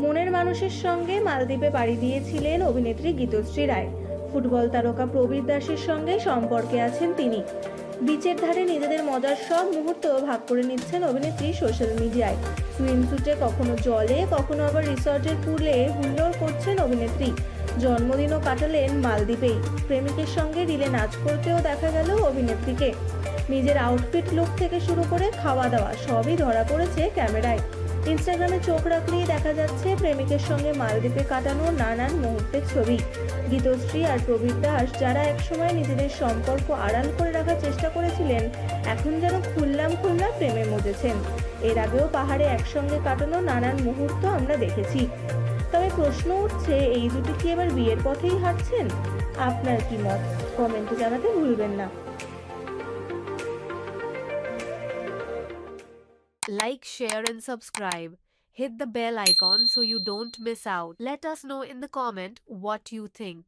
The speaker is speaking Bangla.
মনের মানুষের সঙ্গে মালদ্বীপে পাড়ি দিয়েছিলেন অভিনেত্রী গীতশ্রী রায়। ফুটবল তারকা প্রবীর দাসের সঙ্গে সম্পর্কে আছেন তিনি। বিচের ধারে নিজেদের মজার সব মুহূর্ত ভাগ করে নিচ্ছেন অভিনেত্রী সোশ্যাল মিডিয়ায়। সুইমস্যুটে কখনো জলে, কখনো আবার রিসর্টের পুলে হুল্লোড় করছেন অভিনেত্রী। জন্মদিনও কাটালেন মালদ্বীপেই। প্রেমিকের সঙ্গে রিলে নাচ করতেও দেখা গেল অভিনেত্রীকে। নিজের আউটফিট লুক থেকে শুরু করে খাওয়া দাওয়া সবই ধরা পড়েছে ক্যামেরায়। ইনস্টাগ্রামে চোখ রাখলেই দেখা যাচ্ছে প্রেমিকের সঙ্গে মালদ্বীপে কাটানো নানান মুহূর্তের ছবি। গীতশ্রী আর প্রবীর দাস যারা একসময় নিজেদের সম্পর্ক আড়াল করে রাখার চেষ্টা করেছিলেন, এখন যেন খুললাম খুললাম প্রেমে মজেছেন। এর আগেও পাহাড়ে একসঙ্গে কাটানো নানান মুহূর্ত আমরা দেখেছি। তবে প্রশ্ন উঠছে, এই জুটি কি এবার বিয়ের পথেই হাঁটছেন? আপনার কি মত? কমেন্টে জানাতে ভুলবেন না। Like, share, and subscribe. Hit the bell icon so you don't miss out. Let us know in the comment what you think.